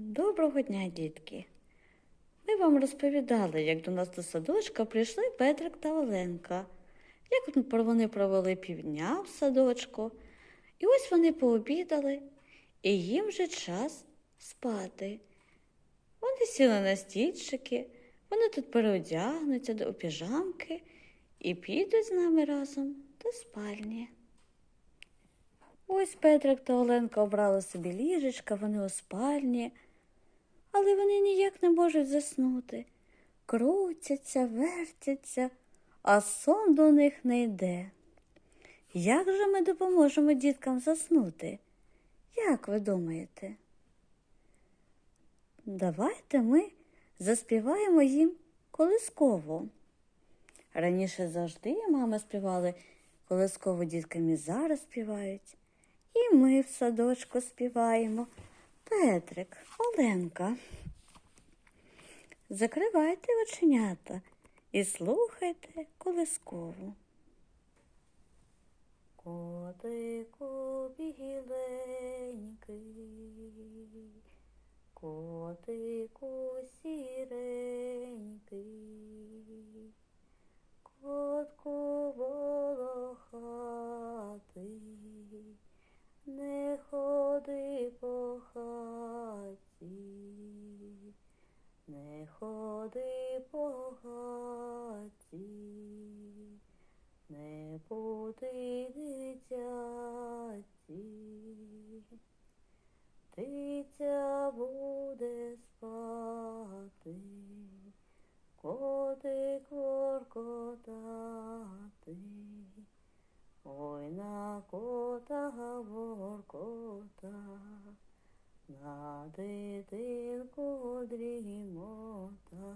Доброго дня, дітки. Ми вам розповідали, як до нас до садочка прийшли Петрик та Оленка, як вони провели півдня в садочку. І ось вони пообідали, і їм вже час спати. Вони сіли на стільчики, вони тут переодягнуться до піжамки і підуть з нами разом до спальні. Ось Петрик та Оленка обрали собі ліжечка, вони у спальні, але вони ніяк не можуть заснути. Крутяться, вертяться, а сон до них не йде. Як же ми допоможемо діткам заснути? Як ви думаєте? Давайте ми заспіваємо їм колисково. Раніше завжди мами співали колисково діткам і зараз співають. І ми в садочку співаємо. Петрик, Оленка. Закривайте оченята і слухайте колискову. Котику біленький, котику сіренький, котку волохатий, не ходи по хаті, не ходи по хаті, не буди дитяті, дитя буде спати, котик воркотати. Ой на кота воркота, на дитинку дрімота.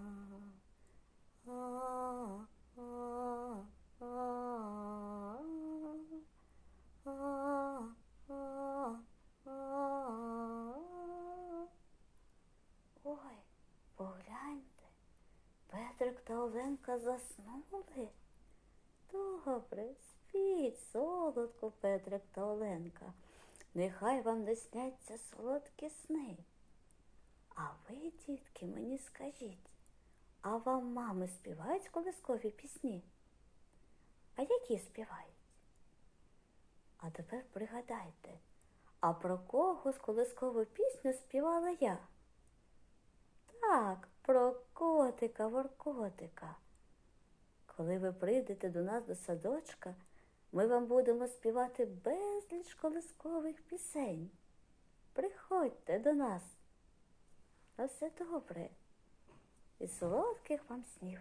Ой, погляньте, Петрик та Оленка заснули. Добре, спіть, солодко, Петрик та Оленка. Нехай вам не сняться солодкі сни. А ви, дітки, мені скажіть, а вам мами співають колискові пісні? А які співають? А тепер пригадайте, а про кого з колискову пісню співала я? Так, про котика, воркотика. Коли ви прийдете до нас до садочка, ми вам будемо співати безліч колискових пісень. Приходьте до нас. На все добре і солодких вам снів.